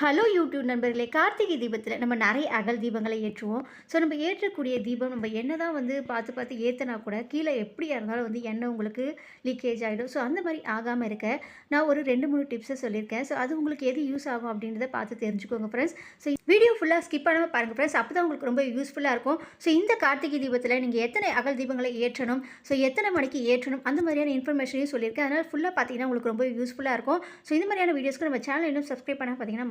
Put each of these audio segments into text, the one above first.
Hello YouTube நண்பர்களே. கார்த்திகை தீபத்தில் நம்ம நிறைய அகல் தீபங்களை ஏற்றுவோம். ஸோ நம்ம ஏற்றக்கூடிய தீபம் நம்ம என்ன தான் வந்து பார்த்து பார்த்து ஏற்றினா கூட கீழே எப்படியா இருந்தாலும் வந்து எண்ணெய் உங்களுக்கு லீக்கேஜ் ஆகிடும் ஸோ அந்த மாதிரி ஆகாமல் இருக்க நான் ஒரு ரெண்டு மூணு டிப்ஸை சொல்லியிருக்கேன். ஸோ அது உங்களுக்கு எது யூஸ் ஆகும் அப்படின்றத பார்த்து தெரிஞ்சுக்கோங்க ஃப்ரெண்ட்ஸ் ஸோ வீடியோ ஃபுல்லாக ஸ்கிப் பண்ணாமல் பாருங்கள் ஃப்ரெண்ட்ஸ் அப்போ தான் உங்களுக்கு ரொம்ப யூஸ்ஃபுல்லாக இருக்கும். ஸோ இந்த கார்த்திகை தீபத்தில் நீங்கள் எத்தனை அகல் தீபங்களை ஏற்றணும்? ஸோ எத்தனை மணிக்கு ஏற்றணும்? அந்த மாதிரியான இன்ஃபர்மேஷனையும் சொல்லியிருக்கேன். அதனால் ஃபுல்லாக பார்த்தீங்கன்னா உங்களுக்கு ரொம்ப யூஸ்ஃபுல்லாக இருக்கும். ஸோ இந்த மாதிரியான வீடியோஸ்க்கு நம்ம சேனல் இன்னும் சப்ஸ்கிரைப் பண்ணால் பார்த்தீங்கன்னா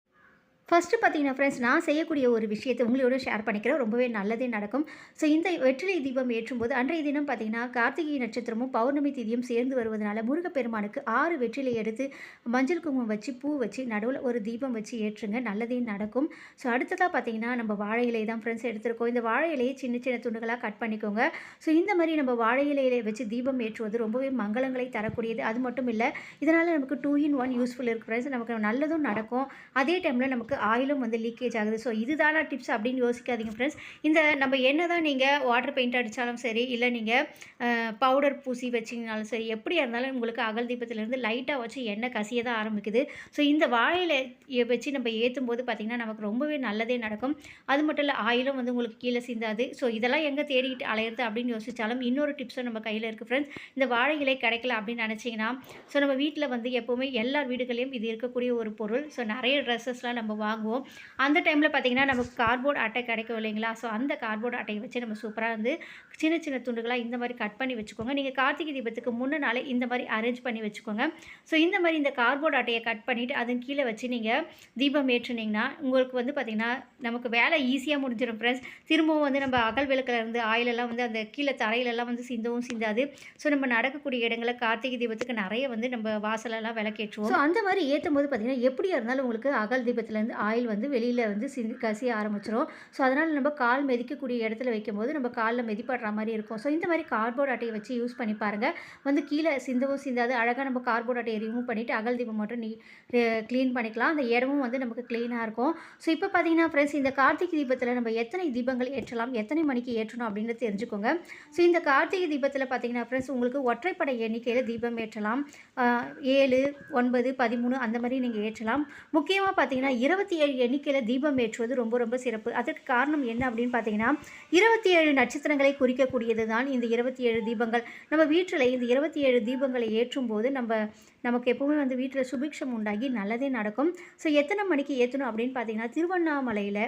ஃபஸ்ட்டு பார்த்தீங்கன்னா ஃப்ரெண்ட்ஸ் நான் செய்யக்கூடிய ஒரு விஷயத்தை உங்களோட ஷேர் பண்ணிக்கிறேன். ரொம்பவே நல்லதே நடக்கும். ஸோ இந்த வெற்றிலை தீபம் ஏற்றும்போது அன்றைய தினம் பார்த்தீங்கன்னா கார்த்திகை நட்சத்திரமும் பௌர்ணமி திதியும் சேர்ந்து வருவதனால முருகப்பெருமானுக்கு ஆறு வெற்றிலை எடுத்து மஞ்சள் குங்குமம் வச்சு பூ வச்சு நடுவில் ஒரு தீபம் வச்சு ஏற்றுங்க. நல்லதே நடக்கும். ஸோ அடுத்ததாக பார்த்தீங்கன்னா நம்ம வாழை இலை தான் ஃப்ரெண்ட்ஸ் எடுத்திருக்கோம். இந்த வாழை இலையை சின்ன சின்ன துண்டுகளாக கட் பண்ணிக்கோங்க. ஸோ இந்த மாதிரி நம்ம வாழை இலையில வச்சு தீபம் ஏற்றுவது ரொம்பவே மங்களங்களை தரக்கூடியது. அது மட்டும் இல்லை இதனால் நமக்கு டூ இன் ஒன் யூஸ்ஃபுல் இருக்கு ஃப்ரெண்ட்ஸ் நமக்கு நல்லதும் நடக்கும். அதே டைமில் நமக்கு ஆயிலும் வந்து லீக்கேஜ் ஆகுது. ஸோ இதுதானா டிப்ஸ் அப்படின்னு யோசிக்காதீங்க ஃப்ரெண்ட்ஸ் இந்த நம்ம என்ன தான் நீங்கள் வாட்டர் பெயிண்ட் அடித்தாலும் சரி இல்லை நீங்கள் பவுடர் பூசி வச்சிங்கனாலும் சரி எப்படியா இருந்தாலும் உங்களுக்கு அகல் தீபத்திலேருந்து லைட்டாக வச்சு எண்ணெய் கசிய தான் ஆரம்பிக்குது. ஸோ இந்த வாழையில் வச்சு நம்ம ஏற்றும் போது பார்த்திங்கன்னா நமக்கு ரொம்பவே நல்லதே நடக்கும். அது மட்டும் இல்லை ஆயிலும் வந்து உங்களுக்கு கீழே சிந்தாது. ஸோ இதெல்லாம் எங்கே தேடிட்டு அலையிறது அப்படின்னு யோசித்தாலும் இன்னொரு டிப்ஸும் நம்ம கையில் இருக்குது ஃப்ரெண்ட்ஸ் இந்த வாழை இலை கிடைக்கல அப்படின்னு நினச்சிங்கன்னா ஸோ நம்ம வீட்டில் வந்து எப்போவுமே எல்லா வீடுகளையும் இது இருக்கக்கூடிய ஒரு பொருள். ஸோ நிறைய ட்ரெஸ்ஸஸ்லாம் நம்ம வாங்குவோம். அந்த டைமில் பார்த்திங்கன்னா நமக்கு கார்போர்ட் அட்டை கிடைக்கும் இல்லைங்களா? ஸோ அந்த கார்போர்ட் அட்டையை வச்சு நம்ம சூப்பராக வந்து சின்ன சின்ன துண்டுகளாக இந்த மாதிரி கட் பண்ணி வச்சுக்கோங்க. நீங்கள் கார்த்திகை தீபத்துக்கு முன்ன நாளே இந்த மாதிரி அரேஞ்ச் பண்ணி வச்சுக்கோங்க. ஸோ இந்த மாதிரி இந்த கார்போர்ட் அட்டையை கட் பண்ணிவிட்டு அதன் கீழே வச்சு நீங்கள் தீபம் ஏற்றுனீங்கன்னா உங்களுக்கு வந்து பார்த்திங்கன்னா நமக்கு வேலை ஈஸியாக முடிஞ்சிடும் ஃப்ரெண்ட்ஸ் திரும்பவும் வந்து நம்ம அகல் விளக்கில் இருந்து ஆயிலெல்லாம் வந்து அந்த கீழே தரையிலெல்லாம் வந்து சிந்தவும் சிந்தாது. ஸோ நம்ம நடக்கக்கூடிய இடங்களில் கார்த்திகை தீபத்துக்கு நிறைய வந்து நம்ம வாசலெல்லாம் விளக்கேற்றுவோம். ஸோ அந்த மாதிரி ஏற்றும் போது பார்த்திங்கன்னா எப்படியா இருந்தாலும் உங்களுக்கு அகல் தீபத்துலேருந்து ஆயில் வந்து வெளியில் வந்து சிந்தி கசிய ஆரம்பிச்சிடும் ஸோ அதனால் நம்ம கால் மிதிக்கக்கூடிய இடத்துல வைக்கும்போது நம்ம காலில் மிதிப்படுற மாதிரி இருக்கும். ஸோ இந்த மாதிரி கார்போர்ட் அட்டையை வச்சு யூஸ் பண்ணி பாருங்கள் வந்து கீழே சிந்தவும் சிந்தாது அழகாக நம்ம கார்போர்ட் அட்டையை ரிமூவ் பண்ணிவிட்டு அகல் தீபம் மட்டும் நீ க்ளீன் பண்ணிக்கலாம். அந்த இடமும் வந்து நமக்கு க்ளீனாக இருக்கும். ஸோ இப்போ பார்த்தீங்கன்னா ஃப்ரெண்ட்ஸ் இந்த கார்த்திகை தீபத்தில் நம்ம எத்தனை தீபங்கள் ஏற்றலாம்? எத்தனை மணிக்கு ஏற்றணும்? அப்படின்னு தெரிஞ்சுக்கோங்க. ஸோ இந்த கார்த்திகை தீபத்தில் பார்த்தீங்கன்னா ஃப்ரெண்ட்ஸ் உங்களுக்கு ஒற்றைப்படை எண்ணிக்கையில் தீபம் ஏற்றலாம். ஏழு ஒன்பது பதிமூணு அந்த மாதிரி நீங்கள் ஏற்றலாம். முக்கியமாக பார்த்தீங்கன்னா இருபத்தி ஏழு எண்ணிக்கையில் தீபம் ஏற்றுவது ரொம்ப ரொம்ப சிறப்பு. அதற்கு காரணம் என்ன அப்படின்னு பார்த்தீங்கன்னா இருபத்தி ஏழு நட்சத்திரங்களை குறிக்கக்கூடியது தான் இந்த இருபத்தி ஏழு தீபங்கள். நம்ம வீட்டில் இந்த இருபத்தி ஏழு தீபங்களை ஏற்றும் போது நம்ம நமக்கு எப்பவுமே வந்து வீட்டில் சுபிக்ஷம் உண்டாகி நல்லதே நடக்கும். ஸோ எத்தனை மணிக்கு ஏற்றணும் அப்படின்னு பார்த்தீங்கன்னா திருவண்ணாமலையில்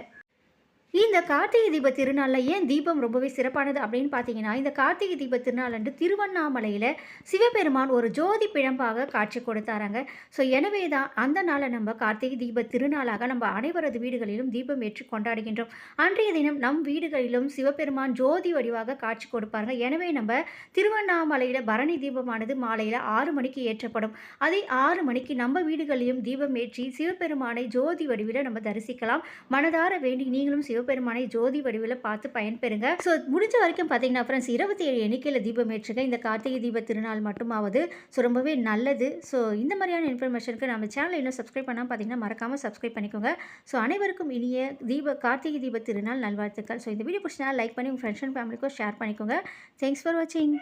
இந்த கார்த்திகை தீப திருநாளில் ஏன் தீபம் ரொம்பவே சிறப்பானது அப்படின்னு பார்த்தீங்கன்னா இந்த கார்த்திகை தீப திருநாள் அன்று திருவண்ணாமலையில் சிவபெருமான் ஒரு ஜோதி பிழம்பாக காட்சி கொடுத்தாராங்க. ஸோ எனவே தான் அந்த நாளை நம்ம கார்த்திகை தீப திருநாளாக நம்ம அனைவரது வீடுகளிலும் தீபம் ஏற்றி கொண்டாடுகின்றோம். அன்றைய தினம் நம் வீடுகளிலும் சிவபெருமான் ஜோதி வடிவாக காட்சி கொடுப்பாருங்க. எனவே நம்ம திருவண்ணாமலையில் பரணி தீபமானது மாலையில் ஆறு மணிக்கு ஏற்றப்படும். அதே ஆறு மணிக்கு நம்ம வீடுகளிலும் தீபம் ஏற்றி சிவபெருமானை ஜோதி வடிவில் நம்ம தரிசிக்கலாம். மனதார வேண்டி நீங்களும் சிவ சிவபெருமானை ஜோதி வடிவில் பார்த்து பயன்பெறுங்க. ஸோ முடிஞ்ச வரைக்கும் பார்த்தீங்கன்னா ஃப்ரெண்ட்ஸ் இருபத்தி ஏழு எண்ணிக்கையில் தீபம் ஏற்றுங்க. இந்த கார்த்திகை தீப திருநாள் மட்டுமாவது ஸோ ரொம்பவே நல்லது. ஸோ இந்த மாதிரியான இன்ஃபர்மேஷனுக்கு நம்ம சேனல் இன்னும் சப்ஸ்கிரைப் பண்ணால் பார்த்தீங்கன்னா மறக்காமல் சப்ஸ்கிரைப் பண்ணிக்கோங்க. ஸோ அனைவருக்கும் இனிய தீப கார்த்திகை தீப திருநாள் நல்வாழ்த்துக்கள். ஸோ இந்த வீடியோ பிடிச்சினா லைக் பண்ணி உங்கள் ஃப்ரெண்ட்ஸ் அண்ட் ஃபேமிலிக்கும் ஷேர் பண்ணிக்கோங்க. தேங்க்ஸ் ஃபார் வாட்சிங்